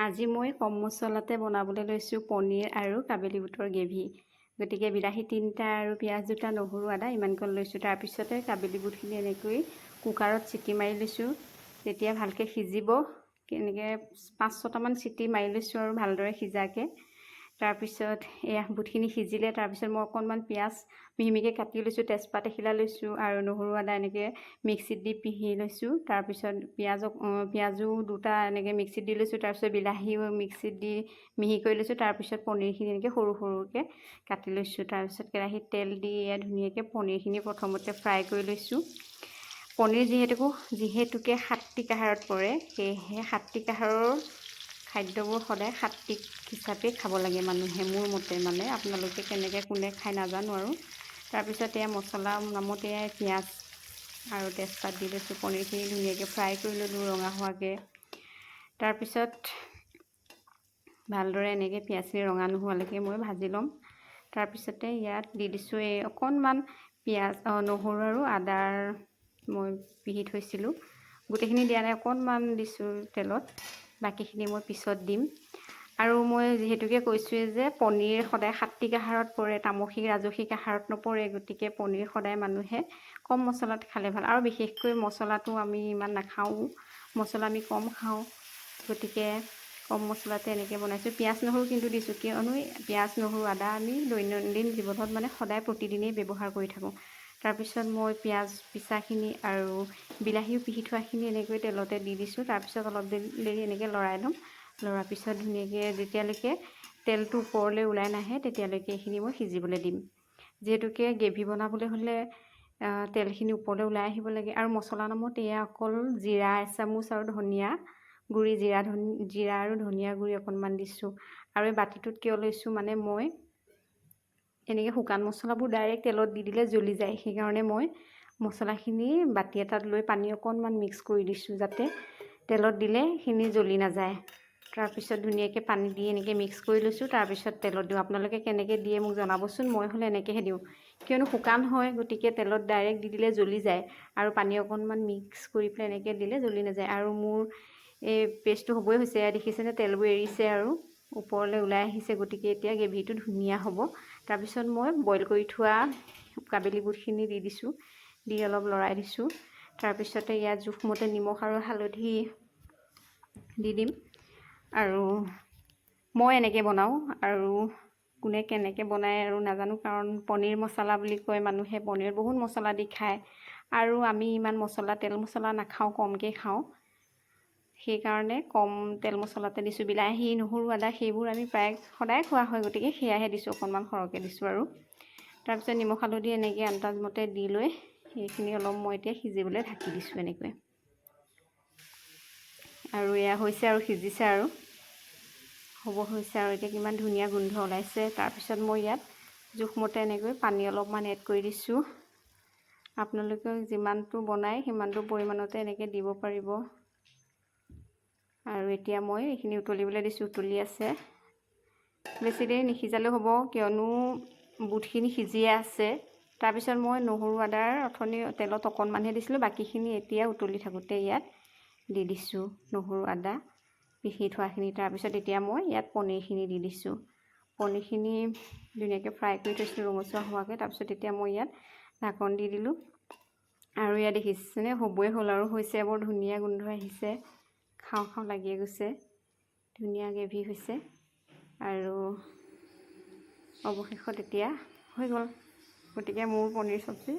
আজি মই কম মছলাতে বনাবলৈ লৈছোঁ পনীৰ আৰু কাবেলী বুটৰ গ্ৰেভি। গতিকে বিলাহী তিনিটা আৰু পিঁয়াজ দুটা নহৰু আদা ইমানকণ লৈছোঁ। তাৰপিছতে কাবেলী বুটখিনি এনেকৈ কুকাৰত চিটি মাৰি লৈছোঁ। তেতিয়া ভালকৈ সিজিব এনেকৈ পাঁচ ছটামান চিটি মাৰি লৈছোঁ আৰু ভালদৰে সিজাকৈ। তাৰপিছত এয়া বুটখিনি সিজিলে তাৰপিছত মই অকণমান পিঁয়াজ মিহি মিহিকৈ কাটি লৈছোঁ তেজপাত এখিলা লৈছোঁ আৰু নহৰু আদা এনেকৈ মিক্সিত দি পিহি লৈছোঁ। তাৰপিছত পিঁয়াজক পিঁয়াজো দুটা এনেকৈ মিক্সিত দি লৈছোঁ তাৰপিছত বিলাহীও মিক্সিত দি মিহি কৰি লৈছোঁ তাৰপিছত পনীৰখিনি এনেকৈ সৰু সৰুকৈ কাটি লৈছোঁ। তাৰপিছত কেৰাহীত তেল দি এয়া ধুনীয়াকৈ পনীৰখিনি প্ৰথমতে ফ্ৰাই কৰি লৈছোঁ। পনীৰ যিহেতুকো যিহেতুকে সাত্বিক আহাৰত পৰে সেয়েহে সাত্বিক আহাৰৰ খাদ্যবোৰ সদায় সাত্বিক হিচাপে খাব লাগে মানুহে মোৰ মতে মানে। আপোনালোকে কেনেকৈ কোনে খাই নাজানো আৰু। তাৰপিছত এয়া মছলা নামত পিঁয়াজ আৰু তেজপাত দি লৈছোঁ পনীৰখিনি ধুনীয়াকৈ ফ্ৰাই কৰি ল'লোঁ ৰঙা হোৱাকৈ। তাৰপিছত ভালদৰে এনেকৈ পিঁয়াজখিনি ৰঙা নোহোৱালৈকে মই ভাজি ল'ম। তাৰপিছতে ইয়াত দি দিছোঁ এই অকণমান পিঁয়াজ নহৰু আৰু আদাৰ মই পিহি থৈছিলোঁ। গোটেইখিনি দিয়া নাই অকণমান দিছোঁ তেলত। বাকীখিনি মই পিছত দিম। আৰু মই যিহেতুকে কৈছোঁৱেই যে পনীৰ সদায় সাত্বিক আহাৰত পৰে তামসিক ৰাজসিক আহাৰত নপৰে গতিকে পনীৰ সদায় মানুহে কম মছলাত খালে ভাল। আৰু বিশেষকৈ মছলাটো আমি ইমান নাখাওঁ মছলা আমি কম খাওঁ গতিকে কম মছলাতে এনেকৈ বনাইছোঁ। পিঁয়াজ নহৰু কিন্তু দিছোঁ কিয়নো পিঁয়াজ নহৰু আদা আমি দৈনন্দিন জীৱনত মানে সদায় প্ৰতিদিনেই ব্যৱহাৰ কৰি থাকোঁ। তাৰপিছত মই পিঁয়াজ পিচাখিনি আৰু বিলাহীও পিহি থোৱাখিনি এনেকৈ তেলতে দি দিছোঁ। তাৰপিছত অলপ দেৰি এনেকৈ লৰাই ল'ম। লৰাৰ পিছত ধুনীয়াকৈ যেতিয়ালৈকে তেলটো ওপৰলৈ ওলাই নাহে তেতিয়ালৈকে এইখিনি মই সিজিবলৈ দিম। যিহেতুকে গ্ৰেভি বনাবলৈ হ'লে তেলখিনি ওপৰলৈ ওলাই আহিব লাগে। আৰু মছলা নামত এয়া অকল জিৰা এচামুচ আৰু ধনিয়া গুড়ি জিৰা ধন জিৰা আৰু ধনিয়া গুড়ি অকণমান দিছোঁ। আৰু এই বাতিটোত কিয় লৈছোঁ মানে মই এনেকৈ শুকান মছলাবোৰ ডাইৰেক্ট তেলত দি দিলে জ্বলি যায়। সেইকাৰণে মই মছলাখিনি বাতি এটাত লৈ পানী অকণমান মিক্স কৰি দিছোঁ যাতে তেলত দিলে সেইখিনি জ্বলি নাযায়। তাৰপিছত ধুনীয়াকৈ পানী দি এনেকৈ মিক্স কৰি লৈছোঁ। তাৰপিছত তেলত দিওঁ। আপোনালোকে কেনেকৈ দিয়ে মোক জনাবচোন মই হ'লে এনেকৈহে দিওঁ। কিয়নো শুকান হয় গতিকে তেলত ডাইৰেক্ট দি দিলে জ্বলি যায় আৰু পানী অকণমান মিক্স কৰি পেলাই এনেকৈ দিলে জ্বলি নাযায়। আৰু মোৰ এই পেষ্টটো হ'বই হৈছে দেখিছেনে? তেলবোৰ এৰিছে আৰু। ওপৰলৈ ওলাই আহিছে গতিকে এতিয়া গ্ৰেভিটো ধুনীয়া হ'ব। তাৰপিছত মই বইল কৰি থোৱা কাবেলী বুটখিনি দি দিছোঁ দি অলপ লৰাই দিছোঁ। তাৰপিছতে ইয়াত জোখমতে নিমখ আৰু হালধি দি দিম। আৰু মই এনেকৈ বনাওঁ আৰু কোনে কেনেকৈ বনায় আৰু নাজানো কাৰণ পনীৰ মছলা বুলি কয় মানুহে পনীৰত বহুত মছলা দি খায়। আৰু আমি ইমান মছলা তেল মছলা নাখাওঁ কমকৈ খাওঁ। সেইকাৰণে কম তেল মছলাতে দিছোঁ বিলাহী নহৰু আদা সেইবোৰ আমি প্ৰায় সদায় খোৱা হয় গতিকে সেয়াহে দিছোঁ অকণমান সৰহকৈ দিছোঁ আৰু। তাৰপিছত নিমখ হালধি এনেকৈ আন্দাজমতে দি লৈ সেইখিনি অলপ মই এতিয়া সিজিবলৈ ঢাকি দিছোঁ এনেকৈ। আৰু এয়া হৈছে আৰু সিজিছে আৰু। হ'ব হৈছে আৰু এতিয়া কিমান ধুনীয়া গোন্ধ ওলাইছে। তাৰপিছত মই ইয়াত জোখমতে এনেকৈ পানী অলপমান এড কৰি দিছোঁ। আপোনালোকে যিমানটো বনায় সিমানটো পৰিমাণতে এনেকৈ দিব পাৰিব। আৰু এতিয়া মই এইখিনি উতলিবলৈ দিছোঁ উতলি আছে। বেছি দেৰি নিসিজালেও হ'ব কিয়নো বুটখিনি সিজিয়ে আছে। তাৰপিছত মই নহৰু আদাৰ অথনি তেলত অকণমানহে দিছিলোঁ বাকীখিনি এতিয়া উতলি থাকোঁতে ইয়াত দি দিছোঁ নহৰু আদা পিহি থোৱাখিনি। তাৰপিছত এতিয়া মই ইয়াত পনীৰখিনি দি দিছোঁ। পনীৰখিনি ধুনীয়াকৈ ফ্ৰাই কৰি থৈছিলোঁ ৰঙচুৱা হোৱাকৈ। তাৰপিছত এতিয়া মই ইয়াত ঢাকন দি দিলোঁ। আৰু ইয়াত দেখিছেনে হ'বই হ'ল আৰু হৈছে বৰ ধুনীয়া গোন্ধ আহিছে। খাওঁ খাওঁ লাগিয়ে গৈছে। ধুনীয়া গ্ৰেভি হৈছে। আৰু অৱশেষত এতিয়া হৈ গ'ল। গতিকে মোৰ পনীৰ চব্জি